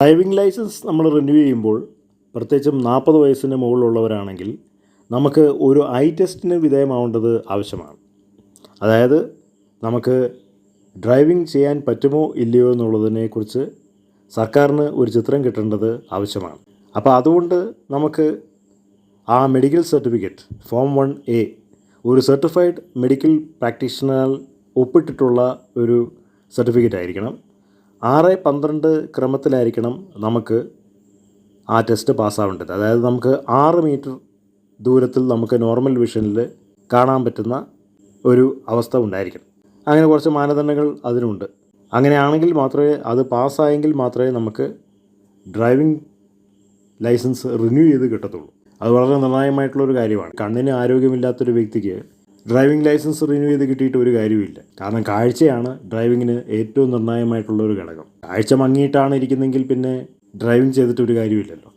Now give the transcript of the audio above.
Driving licence നമ്മൾ renew ചെയ്യുമ്പോൾ പ്രത്യേകിച്ചും നാൽപ്പത് വയസ്സിന് മുകളിലുള്ളവരാണെങ്കിൽ നമുക്ക് ഒരു ഐ ടെസ്റ്റിന് വിധേയമാവേണ്ടത് ആവശ്യമാണ്. അതായത് നമുക്ക് ഡ്രൈവിംഗ് ചെയ്യാൻ പറ്റുമോ ഇല്ലയോ എന്നുള്ളതിനെക്കുറിച്ച് സർക്കാരിന് ഒരു ചിത്രം കിട്ടേണ്ടത് ആവശ്യമാണ്. അപ്പോൾ അതുകൊണ്ട് നമുക്ക് ആ medical certificate form one A ഒരു സർട്ടിഫൈഡ് മെഡിക്കൽ പ്രാക്ടീഷണർ ഒപ്പിട്ടിട്ടുള്ള ഒരു സർട്ടിഫിക്കറ്റ് ആയിരിക്കണം. ആറ് പന്ത്രണ്ട് ക്രമത്തിലായിരിക്കണം നമുക്ക് ആ ടെസ്റ്റ് പാസ്സാവേണ്ടത്. അതായത് നമുക്ക് ആറ് മീറ്റർ ദൂരത്തിൽ നമുക്ക് നോർമൽ വിഷനിൽ കാണാൻ പറ്റുന്ന ഒരു അവസ്ഥ ഉണ്ടായിരിക്കണം. അങ്ങനെ കുറച്ച് മാനദണ്ഡങ്ങൾ അതിനുണ്ട്. അങ്ങനെയാണെങ്കിൽ മാത്രമേ അത് പാസ്സായെങ്കിൽ മാത്രമേ നമുക്ക് ഡ്രൈവിംഗ് ലൈസൻസ് റിന്യൂ ചെയ്ത് കിട്ടത്തുള്ളൂ. അത് വളരെ നിർണായകമായിട്ടുള്ളൊരു കാര്യമാണ്. കണ്ണിന് ആരോഗ്യമില്ലാത്തൊരു വ്യക്തിക്ക് ഡ്രൈവിംഗ് ലൈസൻസ് റിന്യൂ ചെയ്ത് കിട്ടിയിട്ട് ഒരു കാര്യമില്ല കാരണം കാഴ്ചയാണ് ഡ്രൈവിങ്ങിന് ഏറ്റവും നിർണായകമായിട്ടുള്ള ഒരു ഘടകം. കാഴ്ച മങ്ങിയിട്ടാണ് ഇരിക്കുന്നതെങ്കിൽ പിന്നെ ഡ്രൈവിംഗ് ചെയ്തിട്ട് ഒരു കാര്യമില്ലല്ലോ